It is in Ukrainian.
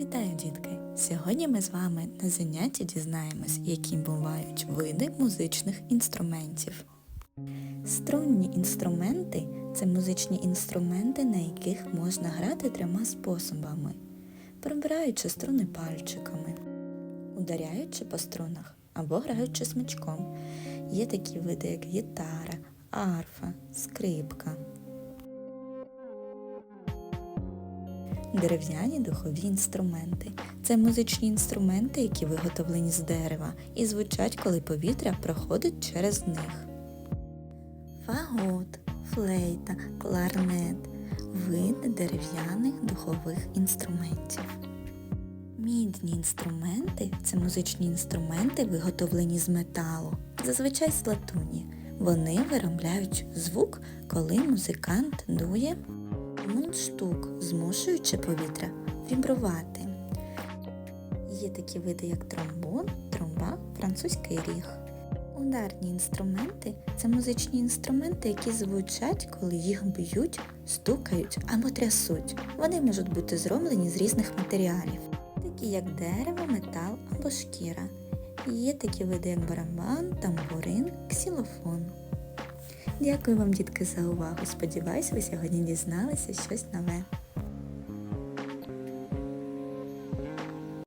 Вітаю, дітки! Сьогодні ми з вами на занятті дізнаємось, які бувають види музичних інструментів. Струнні інструменти це музичні інструменти, на яких можна грати трьома способами, прибираючи струни пальчиками, ударяючи по струнах або граючи смичком. Є такі види, як гітара, арфа, скрипка. Дерев'яні духові інструменти. Це музичні інструменти, які виготовлені з дерева і звучать, коли повітря проходить через них. Фагот, флейта, кларнет види дерев'яних духових інструментів. Мідні інструменти це музичні інструменти, виготовлені з металу, зазвичай з латуні. Вони виробляють звук, коли музикант дує мундштук, змушуючи повітря вібрувати. Є такі види, як тромбон, тромба, французький ріг. Ударні інструменти це музичні інструменти, які звучать, коли їх б'ють, стукають або трясуть. Вони можуть бути зроблені з різних матеріалів, такі як дерево, метал або шкіра. Є такі види, як барабан, тамбурин, ксілофон. Дякую вам, дітки, за увагу. Сподіваюсь, ви сьогодні дізналися щось нове.